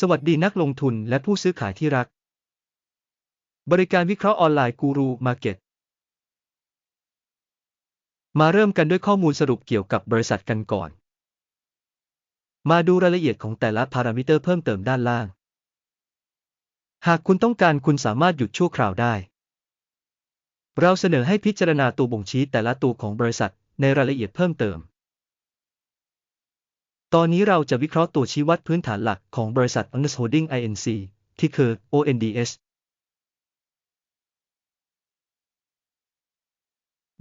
สวัสดีนักลงทุนและผู้ซื้อขายที่รัก บริการวิเคราะห์ออนไลน์กูรูมาเก็ตมาเริ่มกันด้วยข้อมูลสรุปเกี่ยวกับบริษัทกันก่อน มาดูรายละเอียดของแต่ละพารามิเตอร์เพิ่มเติมด้านล่าง หากคุณต้องการคุณสามารถหยุดชั่วคราวได้ เราเสนอให้พิจารณาตัวบ่งชี้แต่ละตัวของบริษัทในรายละเอียดเพิ่มเติม ตอนนี้เราจะวิเคราะห์ตัวชี้วัดพื้นฐานหลักของบริษัท Ondas Holding Inc. ที่คือ ONDS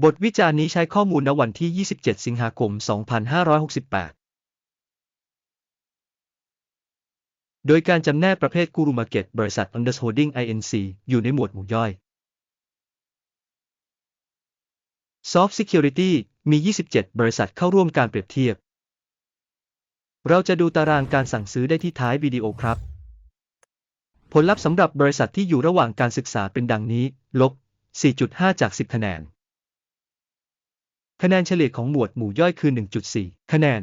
บทวิจารณ์นี้ใช้ข้อมูลณวันที่ 27 สิงหาคม 2568 โดยการจำแนกประเภทกูรูมาเก็ตบริษัท Ondas Holding Inc. อยู่ในหมวดหมู่ย่อย Soft Security มี 27 บริษัทเข้าร่วมการเปรียบเทียบ เราจะดูตารางการสั่งซื้อได้ที่ท้ายวิดีโอครับ ผลลัพธ์สำหรับบริษัทที่อยู่ระหว่างการศึกษาเป็นดังนี้ ลบ 4.5 จาก 10 คะแนน คะแนนเฉลี่ยของหมวดหมู่ย่อยคือ 1.4 คะแนน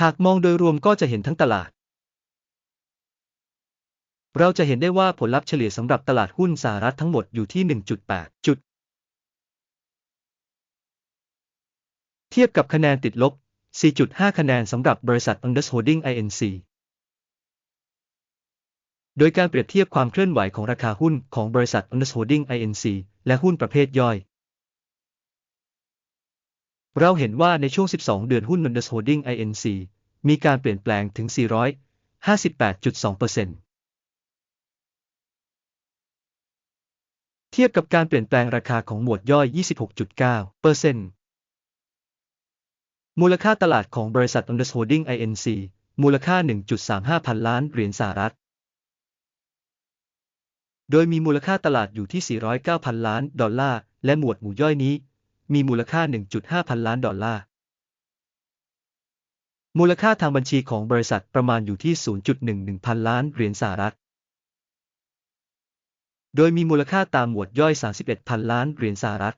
หากมองโดยรวมก็จะเห็นทั้งตลาด เราจะเห็นได้ว่าผลลัพธ์เฉลี่ยสำหรับตลาดหุ้นสหรัฐทั้งหมดอยู่ที่ 1.8 จุด เทียบกับคะแนนติดลบ 4.5 คะแนนสำหรับบริษัท Ondas Holding Inc. โดยการเปรียบเทียบความเคลื่อนไหวของราคาหุ้นของบริษัท Ondas Holding Inc. และหุ้นประเภทย่อย เราเห็นว่าในช่วง 12 เดือนหุ้น Ondas Holding Inc. มีการเปลี่ยนแปลงถึง 458.2%เทียบกับการเปลี่ยนแปลงราคาของหมวดย่อย 26.9% มูลค่าตลาดของบริษัท Ondas Holding Inc. มูลค่า 1.35 พันล้านเหรียญสหรัฐ โดยมีมูลค่าตลาดอยู่ที่ 409 พันล้านดอลลาร์ และหมวดหมู่ย่อยนี้ มีมูลค่า 1.5 พันล้านดอลลาร์ มูลค่าทางบัญชีของบริษัทประมาณอยู่ที่ 0.11 พันล้านเหรียญสหรัฐ โดยมีมูลค่าตามหมวดย่อย 31 พันล้านเหรียญสหรัฐ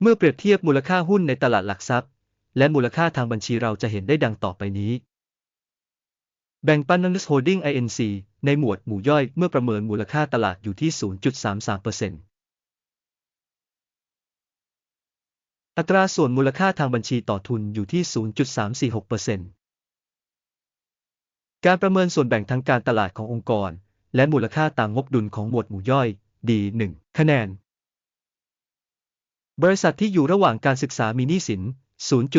เมื่อเปรียบเทียบมูลค่าหุ้นในตลาดหลักทรัพย์ และมูลค่าทางบัญชีเราจะเห็นได้ดังต่อไปนี้ แบ่งปัน Ondas Holding Inc. ในหมวดหมู่ย่อยเมื่อประเมินมูลค่าตลาดอยู่ที่ 0.33%อัตราส่วนมูลค่าทางบัญชีต่อทุนอยู่ที่ 0.346%การประเมินส่วนแบ่งทางการตลาดขององค์กร และมูลค่าตามงบดุลของหมวดหมู่ย่อย D1 คะแนน บริษัทที่อยู่ระหว่างการศึกษามีหนี้สิน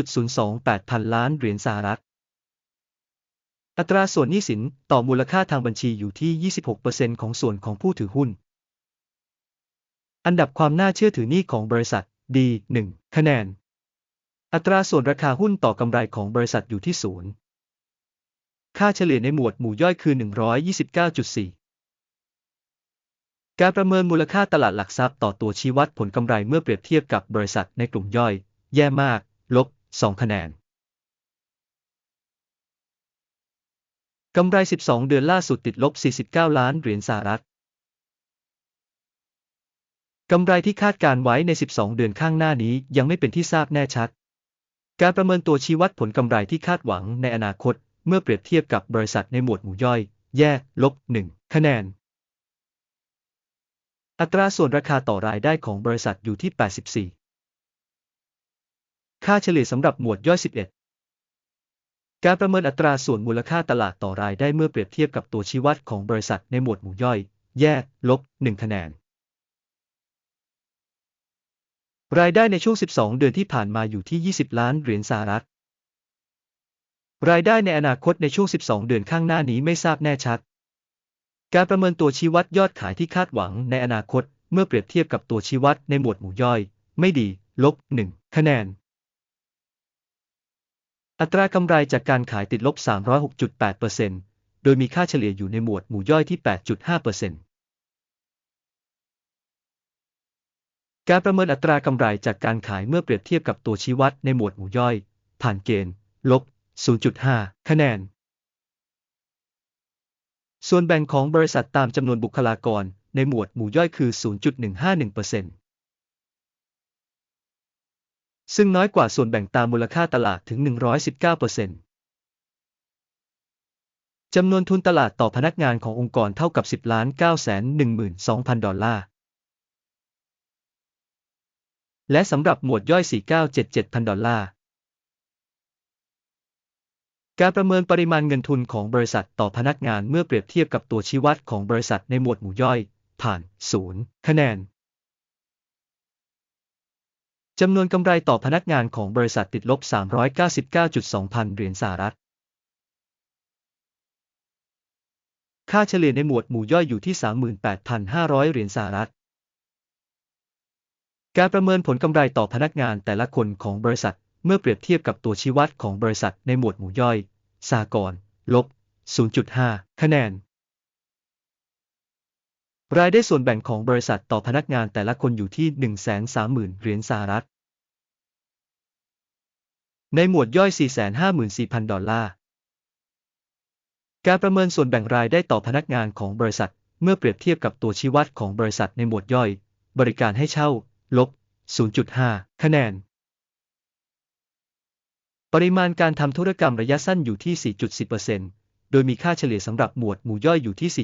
0.028 พันล้านเหรียญสหรัฐ อัตราส่วนหนี้สินต่อมูลค่าทางบัญชีอยู่ที่ 26%ของส่วนของผู้ถือหุ้น อันดับความน่าเชื่อถือหนี้ของบริษัท D1 คะแนน อัตราส่วนราคาหุ้นต่อกำไรของบริษัทอยู่ที่ศูนย์ค่าเฉลี่ยในหมวดหมู่ย่อยคือ 129.4 การประเมินมูลค่าตลาดหลักทรัพย์ต่อตัวชี้วัดผลกำไรเมื่อเปรียบเทียบกับบริษัทในกลุ่มย่อย แย่มาก ลบ 2 คะแนนกำไร 12 เดือนล่าสุดติดลบ 49 ล้านเหรียญสหรัฐ กำไรที่คาดการไว้ใน 12 เดือนข้างหน้านี้ยังไม่เป็นที่ทราบแน่ชัด การประเมินตัวชี้วัดผลกำไรที่คาดหวังในอนาคต เมื่อเปรียบเทียบกับบริษัทในหมวดหมู่ย่อย แย่ ลบ 1 คะแนน อัตราส่วนราคาต่อรายได้ของบริษัทอยู่ที่ 84 ค่าเฉลี่ยสำหรับหมวดย่อย 11 การประเมินอัตราส่วนมูลค่าตลาดต่อรายได้เมื่อเปรียบเทียบกับตัวชี้วัดของบริษัทในหมวดหมู่ย่อย แย่ลบ 1 คะแนน รายได้ในช่วง 12 เดือนที่ผ่านมาอยู่ที่ 20 ล้านเหรียญสหรัฐ รายได้ในอนาคตในช่วง 12 เดือนข้างหน้านี้ไม่ทราบแน่ชัด การประเมินตัวชี้วัดยอดขายที่คาดหวังในอนาคต เมื่อเปรียบเทียบกับตัวชี้วัดในหมวดหมู่ย่อย ไม่ดี ลบ 1 คะแนน อัตรากำไรจากการขายติดลบ 306.8%โดยมีค่าเฉลี่ยอยู่ในหมวดหมู่ย่อยที่ 8.5%การประเมินอัตรากำไรจากการขายเมื่อเปรียบเทียบกับตัวชี้วัดในหมวดหมู่ย่อย ผ่านเกณฑ์ ลบ 0.5 คะแนน ส่วนแบ่งของบริษัทตามจำนวนบุคลากรในหมวดหมู่ย่อยคือ 0.151%ซึ่งน้อยกว่าส่วนแบ่งตามมูลค่าตลาดถึง 119%จำนวนทุนตลาดต่อพนักงานขององค์กรเท่ากับ 10ล้าน9 1 2 0 0 0 ดอลลาร์ และสำหรับหมวดย่อย 4977,000 ดอลลาร์ การประเมินปริมาณเงินทุนของบริษัทต่อพนักงานเมื่อเปรียบเทียบกับตัวชี้วัดของบริษัทในหมวดหมู่ย่อย ผ่าน 0 คะแนนจำนวนกำไรต่อพนักงานของบริษัทติดลบ 399.2 พันเหรียญสหรัฐ ค่าเฉลี่ยในหมวดหมู่ย่อยอยู่ที่ 38,500 เหรียญสหรัฐ การประเมินผลกำไรต่อพนักงานแต่ละคนของบริษัท มื่อเปรียบเทียบกับตัวชี้วัดของบริษัทในหมวดหมู่ย่อย สากลลบ 0.5 คะแนน รายได้ส่วนแบ่งของบริษัทต่อพนักงานแต่ละคนอยู่ที่ 130,000 เหรียญสหรัฐ ในหมวดย่อย 454,000 ดอลลาร์ การประเมินส่วนแบ่งรายได้ต่อพนักงานของบริษัท เมื่อเปรียบเทียบกับตัวชี้วัดของบริษัทในหมวดย่อย บริการให้เช่า ลบ 0.5 คะแนน ปริมาณการทำธุรกรรมระยะสั้นอยู่ที่ 4.10%โดยมีค่าเฉลี่ยสำหรับหมวดหมู่ย่อยอยู่ที่ 4.2%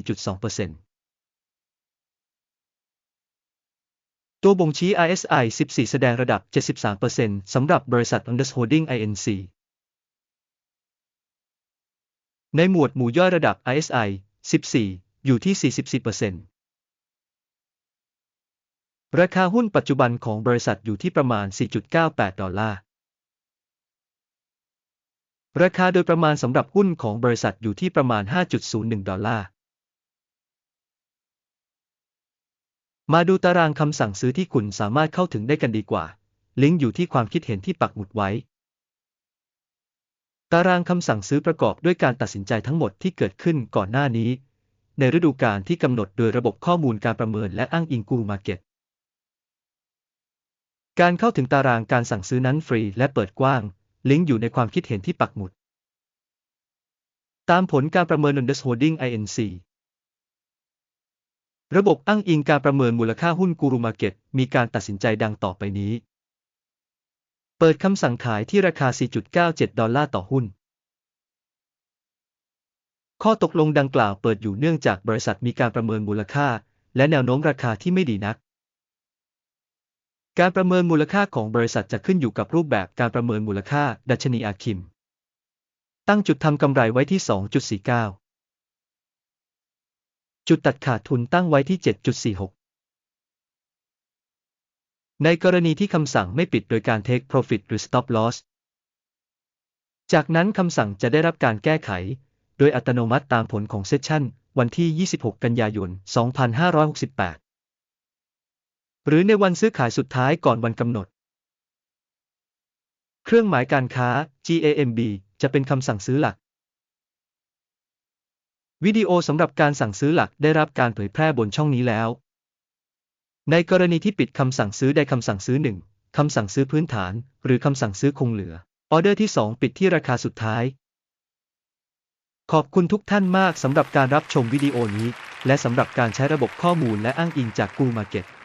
ตัวบ่งชี้ RSI 14 แสดงระดับ 73%สำหรับบริษัท Unders Holding Inc. ในหมวดหมู่ย่อยระดับ RSI 14 อยู่ที่ 44%ราคาหุ้นปัจจุบันของบริษัทอยู่ที่ประมาณ 4.98 ดอลลาร์ ราคาโดยประมาณสำหรับหุ้นของบริษัทอยู่ที่ประมาณ 5.01 ดอลลาร์ มาดูตารางคำสั่งซื้อที่คุณสามารถเข้าถึงได้กันดีกว่า ลิงก์อยู่ที่ความคิดเห็นที่ปักหมุดไว้ ตารางคำสั่งซื้อประกอบด้วยการตัดสินใจทั้งหมดที่เกิดขึ้นก่อนหน้านี้ ในฤดูกาลที่กำหนดโดยระบบข้อมูลการประเมินและอ้างอิงกูมาเก็ตการเข้าถึงตารางการสั่งซื้อนั้นฟรีและเปิดกว้าง ลิงก์อยู่ในความคิดเห็นที่ปักหมุด ตามผลการประเมิน London Holding Inc. ระบบอ้างอิงการประเมินมูลค่าหุ้นกูรูมาเก็ตมีการตัดสินใจดังต่อไปนี้ เปิดคำสั่งขายที่ราคา 4.97 ดอลลาร์ต่อหุ้น ข้อตกลงดังกล่าวเปิดอยู่เนื่องจากบริษัทมีการประเมินมูลค่า และแนวโน้มราคาที่ไม่ดีนัก การประเมินมูลค่าของบริษัทจะขึ้นอยู่กับรูปแบบการประเมินมูลค่า ดัชนีอาคิม ตั้งจุดทำกำไรไว้ที่ 2.49 จุดตัดขาดทุนตั้งไว้ที่ 7.46 ในกรณีที่คำสั่งไม่ปิดโดยการ take profit หรือ stop loss จากนั้นคำสั่งจะได้รับการแก้ไข โดยอัตโนมัติตามผลของเซสชั่น วันที่ 26 กันยายน 2568 หรือในวันซื้อขายสุดท้ายก่อนวันกำหนด เครื่องหมายการค้า GAMB จะเป็นคำสั่งซื้อหลัก วิดีโอสำหรับการสั่งซื้อหลักได้รับการเผยแพร่บนช่องนี้แล้ว ในกรณีที่ปิดคำสั่งซื้อใดคำสั่งซื้อ1คำสั่งซื้อพื้นฐาน หรือคำสั่งซื้อคงเหลือ ออเดอร์ที่ 2 ปิดที่ราคาสุดท้าย ขอบคุณทุกท่านมากสำหรับการรับชมวิดีโอนี้ และสำหรับการใช้ระบบข้อมูลและอ้างอิงจาก Google Market